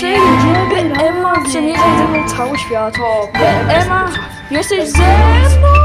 Deswegen, wir immer, trainieren wir mit Tauschwörter. Wir immer, wir sind sehr